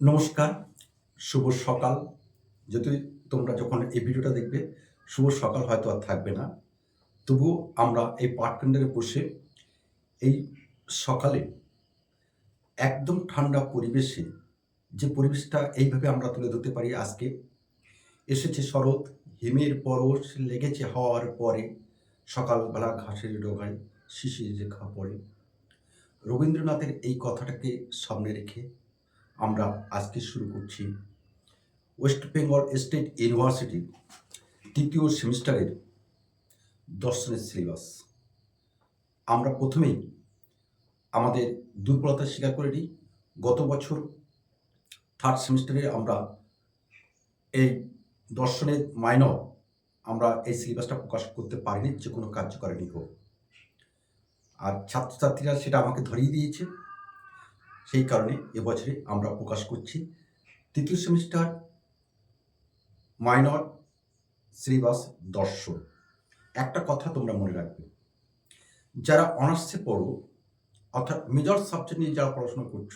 নমস্কার, শুভ সকাল। যদি তোমরা যখন এই ভিডিওটা দেখবে, শুভ সকাল হয়তো আর থাকবে না। তবুও আমরা এই পাঠকেন্দ্রে বসে এই সকালে একদম ঠান্ডা পরিবেশে যে পরিবেশটা এইভাবে আমরা তুলে ধরতে পারি আজকে, এসেছে শরৎ, হিমের পরশ লেগেছে হওয়ার পরে, সকালবেলা ঘাসের ডোগায় শিশির রেখা পড়ে রবীন্দ্রনাথের এই কথাটাকে সামনে রেখে আমরা আজকে শুরু করছি। ওয়েস্ট বেঙ্গল স্টেট ইউনিভার্সিটি তৃতীয় সেমিস্টারের দর্শনের সিলেবাস। আমরা প্রথমেই আমাদের দুর্বলতা স্বীকার করে নিই। গত বছর থার্ড সেমিস্টারে আমরা এই দর্শনের মাইনর আমরা এই সিলেবাসটা প্রকাশ করতে পারিনি, যে কোনো কার্যকরী হোক। আর ছাত্রছাত্রীরা সেটা আমাকে ধরিয়ে দিয়েছে। সেই কারণে এবছরে আমরা প্রকাশ করছি তৃতীয় সেমিস্টার মাইনর সিলেবাস দর্শন। একটা কথা তোমরা মনে রাখবে, যারা অনার্সে পড়ো, অর্থাৎ মেজর সাবজেক্ট নিয়ে যারা পড়াশোনা করছ,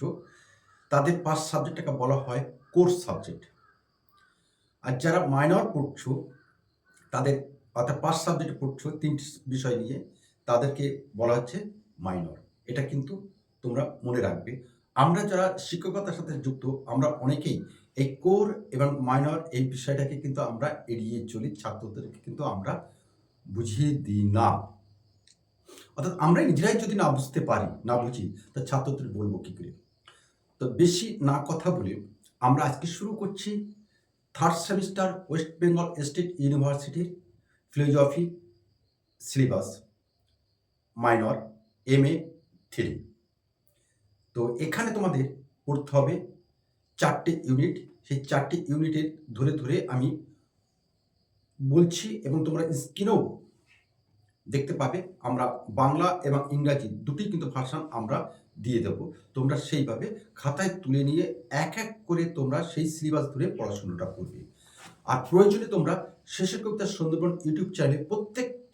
তাদের পাঁচ সাবজেক্টটাকে বলা হয় কোর্স সাবজেক্ট। আর যারা মাইনর পড়ছো, তাদের অর্থাৎ পাঁচ সাবজেক্ট পড়ছো তিনটি বিষয় নিয়ে, তাদেরকে বলা হচ্ছে মাইনর। এটা কিন্তু তোমরা মনে রাখবে। আমরা যারা শিক্ষকতার সাথে যুক্ত, আমরা অনেকেই এই কোর এবং মাইনর এই বিষয়টাকে কিন্তু আমরা এড়িয়ে চলি, ছাত্রদেরকে কিন্তু আমরা বুঝিয়ে দিই না। অর্থাৎ আমরা নিজেরাই যদি না বুঝতে পারি, না বুঝি, তা ছাত্রদের বলব কী করে? তো বেশি না কথা বলে আমরা আজকে শুরু করছি third semester West Bengal state ইউনিভার্সিটির philosophy syllabus minor M A three তো এখানে তোমাদের পড়তে হবে চারটে ইউনিট সেই চারটে ইউনিটের ধরে ধরে আমি বলছি এবং তোমরা স্ক্রিনেও দেখতে পাবে আমরা বাংলা এবং ইংরাজি দুটি কিন্তু ভার্সান আমরা দিয়ে দেব। তোমরা সেইভাবে খাতায় তুলে নিয়ে এক এক করে তোমরা সেই সিলেবাস ধরে পড়াশোনাটা করবে। আর প্রয়োজনে তোমরা শেষের কবিতা সুন্দরবন ইউটিউব চ্যানেলে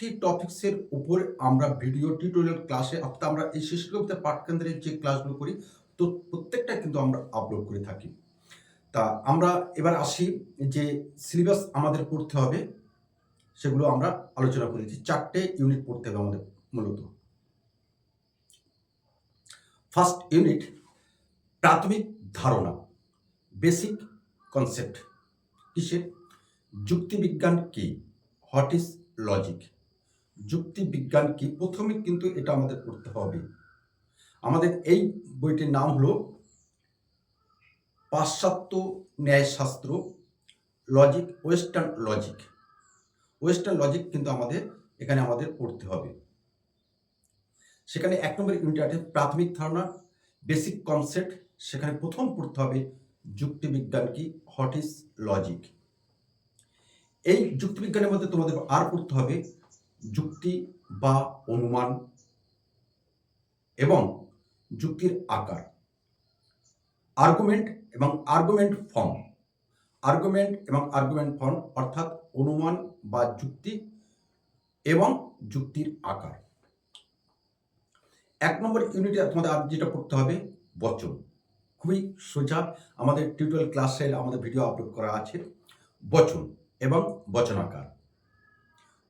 প্রত্যেকটি টপিক্সের উপর আমরা ভিডিও টিউটোরিয়াল ক্লাসে অর্থাৎ আমরা এই কবিতা পাঠকেন্দ্রের যে ক্লাসগুলো করি, তো প্রত্যেকটা কিন্তু আমরা আপলোড করে থাকি। তা আমরা এবার আসি যে সিলেবাস আমাদের পড়তে হবে, সেগুলো আমরা আলোচনা করেছি চারটে ইউনিট পড়তে হবে আমাদের মূলত। ফার্স্ট ইউনিট প্রাথমিক ধারণা বেসিক কনসেপ্ট কিসের? যুক্তিবিজ্ঞান কি? হোয়াট ইজ লজিক যুক্তিবিজ্ঞান কি? প্রথমে কিন্তু এটা আমাদের পড়তে হবে। আমাদের এই বইটির নাম হলো পাশ্চাত্য ন্যায়শাস্ত্র logic western logic western logic কিন্তু আমাদের এখানে আমাদের পড়তে হবে। সেখানে এক নম্বর ইউনিট প্রাথমিক ধারণা বেসিক কনসেপ্ট সেখানে প্রথম পড়তে হবে যুক্তিবিজ্ঞান কি? হোয়াট ইজ লজিক এই যুক্তিবিজ্ঞানের মধ্যে তোমাদের আর পড়তে হবে যুক্তি বা অনুমান এবং যুক্তির আকার। আর্গুমেন্ট এবং আর্গুমেন্ট ফর্ম আর্গুমেন্ট এবং আর্গুমেন্ট ফর্ম অর্থাৎ অনুমান বা যুক্তি এবং যুক্তির আকার। এক নম্বর ইউনিটে তোমাদের আর যেটা পড়তে হবে, বচন। খুবই সোজা আমাদের টিউটোরিয়াল ক্লাসের আমাদের ভিডিও আপলোড করা আছে। বচন এবং বচনাকার।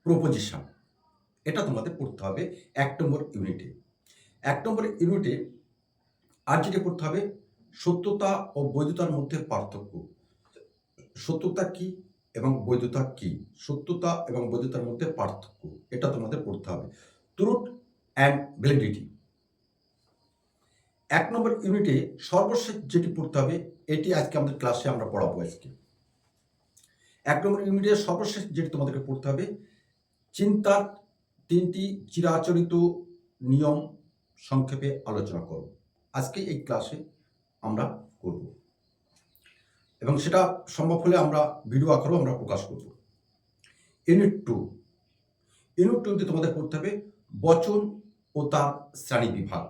প্রপোজিশন এটা তোমাদের পড়তে হবে এক নম্বর ইউনিটে এক নম্বর ইউনিটে আর যেটা পড়তে হবে? সত্যতা ও বৈধতার মধ্যে পার্থক্য। সত্যতা কি এবং বৈধতা কি? সত্যতা এবং বৈধতার মধ্যে পার্থক্য, এটা তোমাদের পড়তে হবে। ট্রুথ অ্যান্ড ভ্যালিডিটি এক নম্বর ইউনিটে সর্বশেষ যেটি পড়তে হবে, এটি আজকে আমাদের ক্লাসে আমরা পড়াবো আজকে। এক নম্বর ইউনিটে সর্বশেষ যেটি তোমাদেরকে পড়তে হবে, চিন্তার তিনটি চিরাচরিত নিয়ম সংক্ষেপে আলোচনা করব। আজকে এই ক্লাসে আমরা করব। এবং সেটা সম্ভব হলে আমরা ভিডিও আকারেও আমরা প্রকাশ করব। Unit two. ইউনিট টুতে তোমাদের পড়তে হবে বচন ও তার শ্রেণি বিভাগ।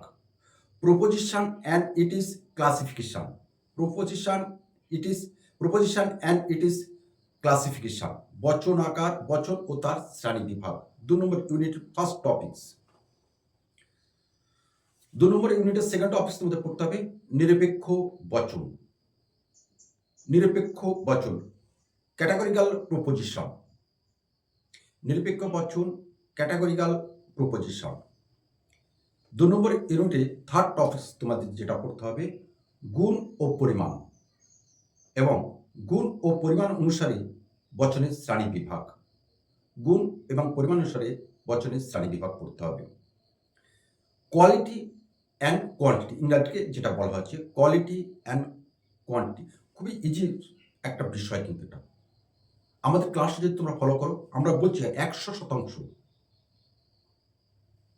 Proposition and it is classification proposition it is proposition and it is classification বচন আকার, বচন ও তার শ্রেণি বিভাগ। দু নম্বর ইউনিট ফার্স্ট টপিকস দু নম্বর ইউনিটের সেকেন্ড টপিক্স মধ্যে পড়তে হবে নিরপেক্ষ বচন। নিরপেক্ষ বচন ক্যাটাগরিক্যাল প্রপোজিশন নিরপেক্ষ বচন ক্যাটাগরিক্যাল প্রপোজিশন দু নম্বর ইউনিটে থার্ড টপিক তোমাদের যেটা করতে হবে, গুণ ও পরিমাণ। এবং গুণ ও পরিমাণ অনুসারে বচনের শ্রেণি বিভাগ। গুণ এবং পরিমাণ অনুসারে বচনের শ্রেণি বিভাগ করতে হবে। কোয়ালিটি অ্যান্ড কোয়ান্টিটি ইংরাজিকে যেটা বলা হচ্ছে কোয়ালিটি অ্যান্ড কোয়ান্টিটি খুবই ইজি একটা বিষয় কিন্তু এটা। আমাদের ক্লাসে যদি তোমরা ফলো করো, আমরা বলছি একশো শতাংশ।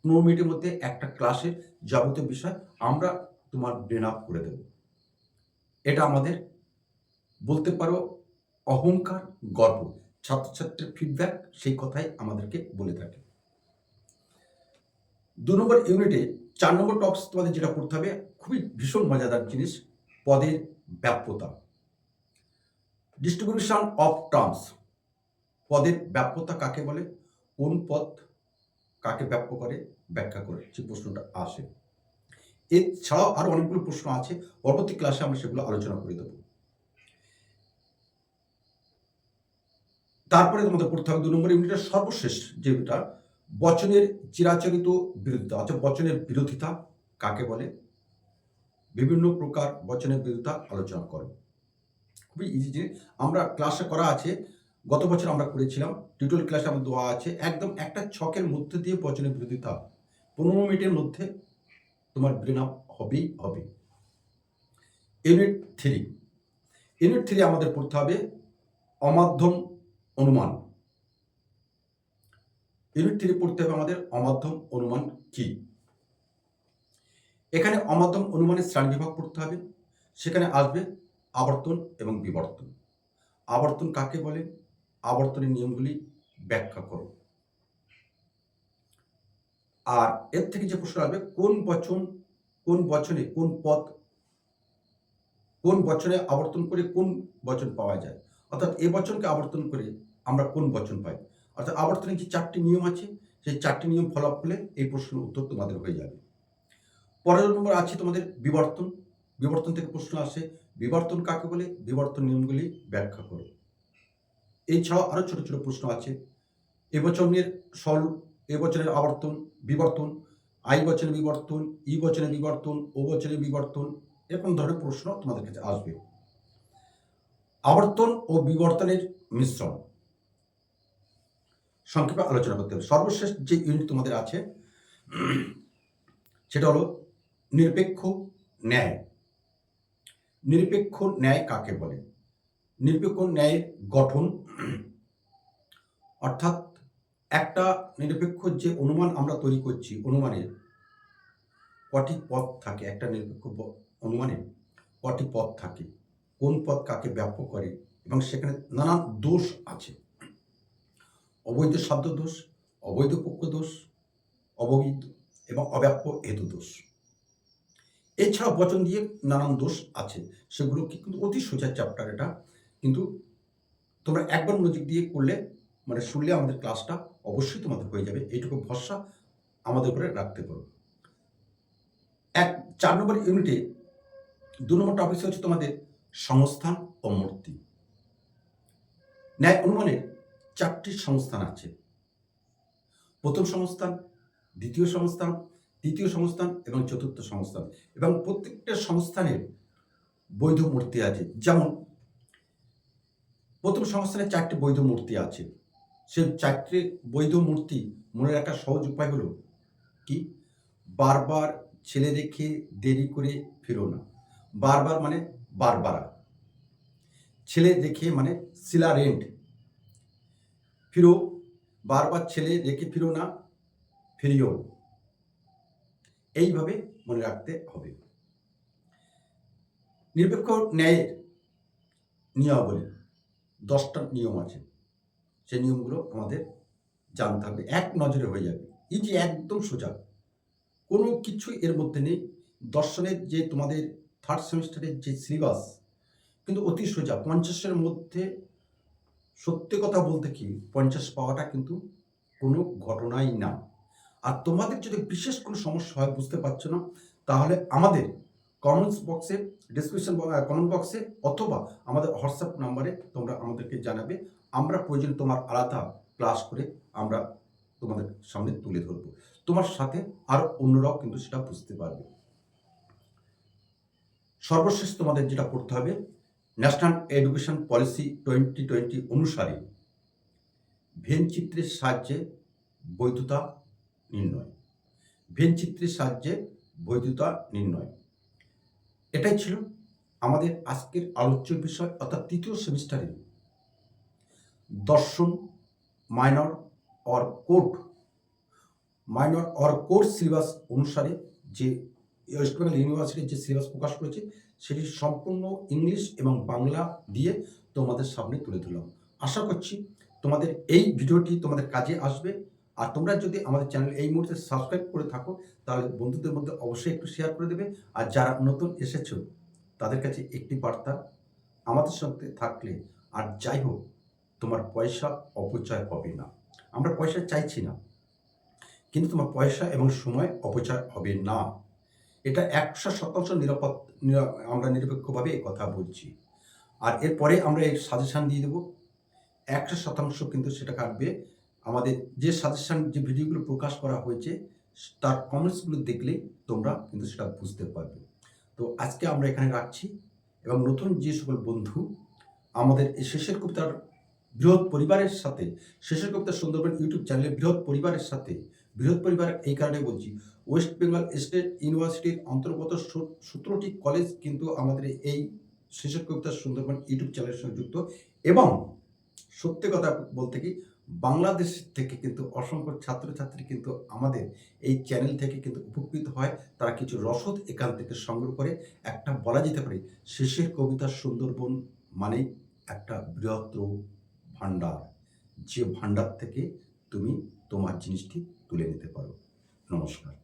পনেরো মিনিটের মধ্যে একটা ক্লাসের যাবতীয় বিষয় আমরা তোমার ব্রেন আপ করে দেব। এটা আমাদের বলতে পারো অহংকার, গর্ব। ছাত্রছাত্রীর ফিডব্যাক সেই কথাই আমাদেরকে বলে থাকে। দু নম্বর ইউনিটে চার নম্বর টপিক তোমাদের যেটা করতে হবে, খুবই ভীষণ মজাদার জিনিস, পদের ব্যাপ্যতা। ডিস্ট্রিবিউশন অফ টার্মস পদের ব্যাপ্যতা কাকে বলে? কোন পদ কাকে ব্যাপ্য করে? ব্যাখ্যা করে। যে প্রশ্নটা আসে। এছাড়াও আরও অনেকগুলো প্রশ্ন আছে। পরবর্তী ক্লাসে আমরা সেগুলো আলোচনা করে দেবো। তারপরে তোমাদের পড়তে হবে দু নম্বর ইউনিটের সর্বশেষ যে যেটা বচনের চিরাচরিত বিরোধিতা, অর্থাৎ বচনের বিরোধিতা কাকে বলে? বিভিন্ন প্রকার বচনের বিরোধিতা আলোচনা করো। খুবই ইজি জিনিস আমরা ক্লাসে করা আছে, গত বছর আমরা করেছিলাম টিউটোরিয়াল ক্লাসে আমার দেওয়া আছে, একদম একটা ছকের মধ্যে দিয়ে বচনের বিরোধিতা, পনেরো মিনিটের মধ্যে তোমার ব্রেন হবেই হবে। ইউনিট থ্রি ইউনিট থ্রি আমাদের পড়তে হবে, অমাধ্যম অনুমান। ইউনিট থ্রি পড়তে হবে আমাদের অমাধ্যম অনুমান কি? এখানে অমাধ্যম অনুমানের শ্রেণি বিভাগ পড়তে হবে, সেখানে আসবে আবর্তন এবং বিবর্তন। আবর্তন কাকে বলে? আবর্তনের নিয়মগুলি ব্যাখ্যা করো। আর এর থেকে যে প্রশ্ন আসবে, কোন বচন, কোন বচনে কোন পদ কোন বচনে আবর্তন করে কোন বচন পাওয়া যায়? অর্থাৎ এ বচনকে আবর্তন করে আমরা কোন বচন পাই? অর্থাৎ আবর্তনের যে চারটি নিয়ম আছে, সেই চারটি নিয়ম ফলো করলে এই প্রশ্নের উত্তর তোমাদের হয়ে যাবে। পরের নম্বর আছে তোমাদের বিবর্তন। বিবর্তন থেকে প্রশ্ন আসে, বিবর্তন কাকে বলে? বিবর্তন নিয়মগুলি ব্যাখ্যা করো। এছাড়াও আরও ছোট ছোট প্রশ্ন আছে। এবচনের সল এবচনের আবর্তন, বিবর্তন, আই বচনের বিবর্তন, ই বচনের বিবর্তন, ও বচনের বিবর্তন, এরকম ধরনের প্রশ্ন তোমাদের কাছে আসবে। আবর্তন ও বিবর্তনের মিশ্রণ। সংক্ষেপে আলোচনা করতে হবে। সর্বশেষ যে ইউনিট তোমাদের আছে, সেটা হলো নিরপেক্ষ ন্যায়। নিরপেক্ষ ন্যায় কাকে বলে? নিরপেক্ষ ন্যায়ের গঠন, অর্থাৎ একটা নিরপেক্ষ যে অনুমান আমরা তৈরি করছি অনুমানের কটি পথ থাকে? একটা নিরপেক্ষ ব- অনুমানে কটি পথ থাকে? কোন পথ কাকে ব্যাপ্য করে এবং সেখানে নানান দোষ আছে। অবৈধ শব্দ দোষ, অবৈধ পক্ষ দোষ, অবৈধ এবং অব্যাপ্য হেতু দোষ। এছাড়া বচন দিয়ে নানান দোষ আছে সেগুলো কিন্তু অতি সোজা চ্যাপ্টার এটা। কিন্তু তোমরা একবার মনোযোগ দিয়ে করলে মানে শুনলে আমাদের ক্লাসটা অবশ্যই তোমাদের হয়ে যাবে। এইটুকু ভরসা আমাদের উপরে রাখতে পারো। এক, চার নম্বর ইউনিটে দু নম্বর টপিক হচ্ছে তোমাদের সংস্থান ও মূর্তি। ন্যায় অনুমানের চারটি সংস্থান আছে। প্রথম সংস্থান, দ্বিতীয় সংস্থান, তৃতীয় সংস্থান এবং চতুর্থ সংস্থান। এবং প্রত্যেকটা সংস্থানের বৈধ মূর্তি আছে। যেমন, প্রথম সংস্থানের চারটি বৈধ মূর্তি আছে। সেই চারটি বৈধ মূর্তি মনে রাখার সহজ উপায় হলো কি? বারবার ছেলে রেখে দেরি করে ফিরো না। বারবার মানে বারবারা। ছেলে দেখে মানে শিলা রেন্ট। ফিরো, বারবার ছেলে রেখে ফিরো না, ফিরিও। এইভাবে মনে রাখতে হবে। নিরপেক্ষ ন্যায়ের নিয়মাবলী। দশটা নিয়ম আছে। সেই নিয়মগুলো আমাদের জানতে হবে। এক নজরে হয়ে যাবে। এই যে একদম সোজা। কোনো কিছু এর মধ্যে নেই। দর্শনের যে তোমাদের থার্ড সেমিস্টারের যে সিলেবাস কিন্তু অতি সোজা, পঞ্চাশের মধ্যে সত্যি কথা বলতে কি, পঞ্চাশ পাওয়াটা কিন্তু কোনো ঘটনাই না। আর তোমাদের যদি বিশেষ কোনো সমস্যা হয়, বুঝতে পারছ না, তাহলে আমাদের কমেন্টস বক্সে ডিসক্রিপশন কমেন্ট বক্সে অথবা আমাদের হোয়াটসঅ্যাপ নাম্বারে তোমরা আমাদেরকে জানাবে। আমরা প্রয়োজন তোমার আলাদা ক্লাস করে আমরা তোমাদের সামনে তুলে ধরবো। তোমার সাথে আরও অন্যরাও কিন্তু সেটা বুঝতে পারবে। সর্বশেষ তোমাদের যেটা করতে হবে National Education Policy twenty twenty অনুসারে ভেন চিত্রের সাহায্যে বৈধতা নির্ণয়। ভেন চিত্রের সাহায্যে বৈধতা নির্ণয়। এটাই ছিল আমাদের আজকের আলোচ্য বিষয়, অর্থাৎ তৃতীয় সেমিস্টারে। দর্শন minor or code minor or course syllabus অনুসারে যে ওয়েস্ট বেঙ্গল ইউনিভার্সিটির যে সিলেবাস প্রকাশ করেছে, সেটি সম্পূর্ণ ইংলিশ এবং বাংলা দিয়ে তোমাদের সামনে তুলে ধরলাম। আশা করছি তোমাদের এই ভিডিওটি তোমাদের কাজে আসবে। আর তোমরা যদি আমাদের চ্যানেল এই মুহূর্তে সাবস্ক্রাইব করে থাকো, তাহলে বন্ধুদের মধ্যে অবশ্যই একটু শেয়ার করে দেবে। আর যারা নতুন এসেছ, তাদের কাছে একটি বার্তা, আমাদের সাথে থাকলে, আর যাই হোক, তোমার পয়সা অপচয় হবে না। আমরা পয়সা চাইছি না, কিন্তু তোমার পয়সা এবং সময় অপচয় হবে না। এটা একশো শতাংশ নিরাপদ, নিরা- আমরা নিরপেক্ষভাবে এই কথা বলছি। আর এরপরে আমরা এই সাজেশান দিয়ে দেবো। একশো শতাংশ কিন্তু সেটা কাটবে। আমাদের যে সাজেশান যে ভিডিওগুলো প্রকাশ করা হয়েছে, তার কমেন্টসগুলো দেখলে তোমরা কিন্তু সেটা বুঝতে পারবে। তো আজকে আমরা এখানে রাখছি এবং নতুন যে সকল বন্ধু, আমাদের এই শেষের কবিতার বৃহৎ পরিবারের সাথে, শেষের কবিতা সুন্দরবন ইউটিউব চ্যানেলে বৃহৎ পরিবারের সাথে বৃহৎ পরিবার এই কারণে বলছি। ওয়েস্ট বেঙ্গল স্টেট ইউনিভার্সিটির অন্তর্গত সতেরোটি কলেজ কিন্তু আমাদের এই শেষের কবিতা সুন্দরবন ইউটিউব চ্যানেলের সঙ্গে যুক্ত এবং সত্যি কথা বলতে কি, বাংলাদেশ থেকে কিন্তু অসংখ্য ছাত্রছাত্রী কিন্তু আমাদের এই চ্যানেল থেকে কিন্তু উপকৃত হয়। তারা কিছু রসদ এখান থেকে সংগ্রহ করে, একটা বলা যেতে পারে শেষের কবিতা সুন্দরবন মানে একটা বৃহত্তর ভাণ্ডার। যে ভাণ্ডার থেকে তুমি তোমার জিনিসটি তুলে নিতে পারো। নমস্কার।